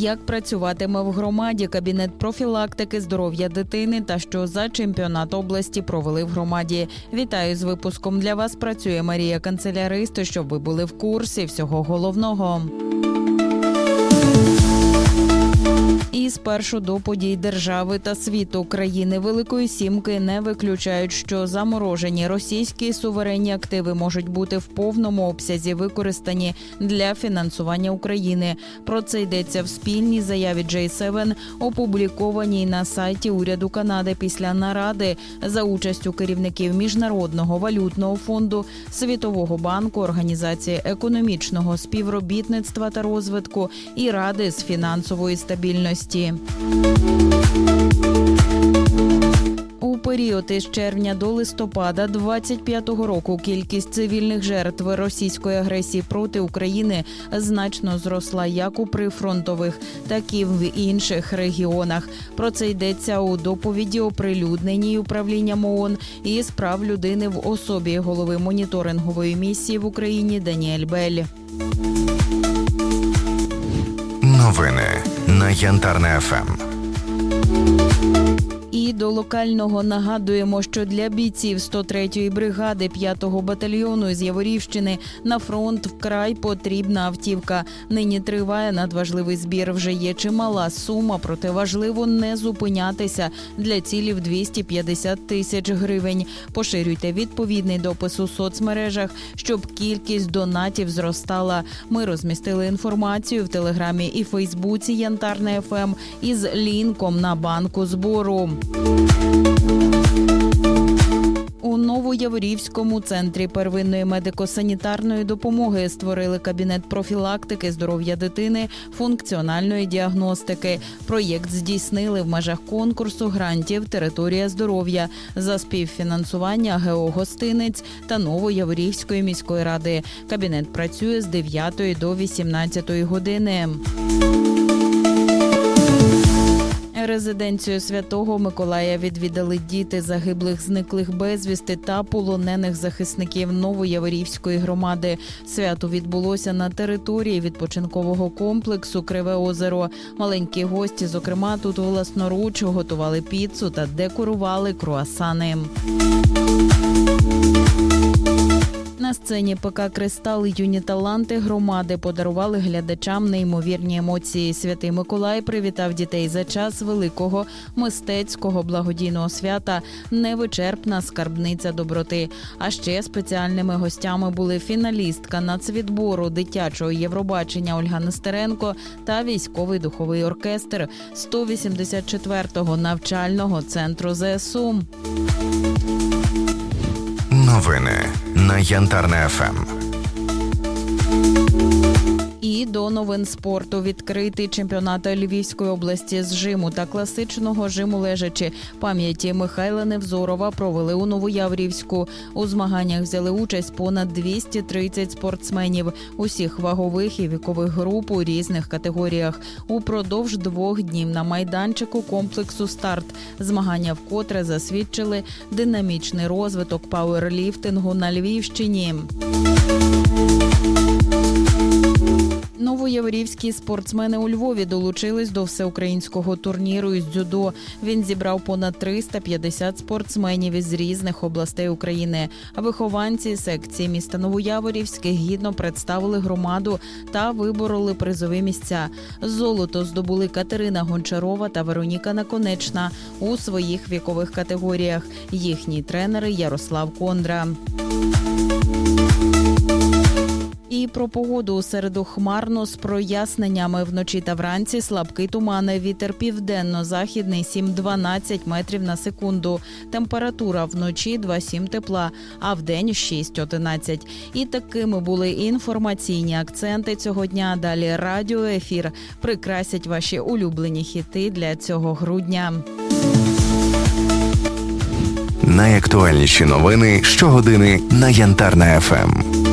Як працюватиме в громаді кабінет профілактики здоров'я дитини та що за чемпіонат області провели в громаді? Вітаю з випуском для вас. Працює Марія Канцеляристо, щоб ви були в курсі всього головного. Спершу до подій держави та світу країни Великої Сімки не виключають, що заморожені російські суверенні активи можуть бути в повному обсязі використані для фінансування України. Про це йдеться в спільній заяві J7, опублікованій на сайті уряду Канади після наради за участю керівників міжнародного валютного фонду, Світового банку, організації економічного співробітництва та розвитку і ради з фінансової стабільності. У період із червня до листопада 25-го року кількість цивільних жертв російської агресії проти України значно зросла як у прифронтових, так і в інших регіонах. Про це йдеться у доповіді, оприлюдненій управлінням ООН і справ людини в особі голови моніторингової місії в Україні Даніель Бель. Новини на Янтарне ФМ. До локального нагадуємо, що для бійців 103-ї бригади 5-го батальйону з Яворівщини на фронт вкрай потрібна автівка. Нині триває надважливий збір. Вже є чимала сума, проте важливо не зупинятися для цілів 250 тисяч гривень. Поширюйте відповідний допис у соцмережах, щоб кількість донатів зростала. Ми розмістили інформацію в телеграмі і Фейсбуці Янтарне ФМ із лінком на банку збору. У Новояворівському центрі первинної медико-санітарної допомоги створили кабінет профілактики здоров'я дитини, функціональної діагностики. Проєкт здійснили в межах конкурсу грантів Територія здоров'я за співфінансування ГО «Гостинець» та Новояворівської міської ради. Кабінет працює з 9 до 18 години. Резиденцію святого Миколая відвідали діти загиблих, зниклих безвісти та полонених захисників Новояворівської громади. Свято відбулося на території відпочинкового комплексу Криве озеро. Маленькі гості, зокрема, тут власноруч готували піцу та декорували круасани. На сцені ПК Кристал юні таланти громади подарували глядачам неймовірні емоції. Святий Миколай привітав дітей за час великого мистецького благодійного свята Невичерпна скарбниця доброти. А ще спеціальними гостями були фіналістка нацвідбору дитячого Євробачення Ольга Нестеренко та військовий духовий оркестр 184-го навчального центру ЗСУ. Новини на Янтарне ФМ. До новин спорту відкритий чемпіонат Львівської області з жиму та класичного жиму лежачі пам'яті Михайла Невзорова провели у Новояврівську. У змаганнях взяли участь понад 230 спортсменів усіх вагових і вікових груп у різних категоріях. Упродовж двох днів на майданчику комплексу старт змагання вкотре засвідчили динамічний розвиток пауерліфтингу на Львівщині. Новояворівські спортсмени у Львові долучились до всеукраїнського турніру із дзюдо. Він зібрав понад 350 спортсменів із різних областей України. А вихованці секції міста Новояворівське гідно представили громаду та вибороли призові місця. Золото здобули Катерина Гончарова та Вероніка Наконечна у своїх вікових категоріях. Їхні тренери Ярослав Кондра. Про погоду у середу хмарно з проясненнями вночі та вранці слабкий туман. Вітер південно-західний 7-12 метрів на секунду. Температура вночі 2-7 тепла, а вдень 6-11. І такими були інформаційні акценти цього дня. Далі радіоефір прикрасять ваші улюблені хіти для цього грудня. Найактуальніші новини щогодини на Янтарне ФМ.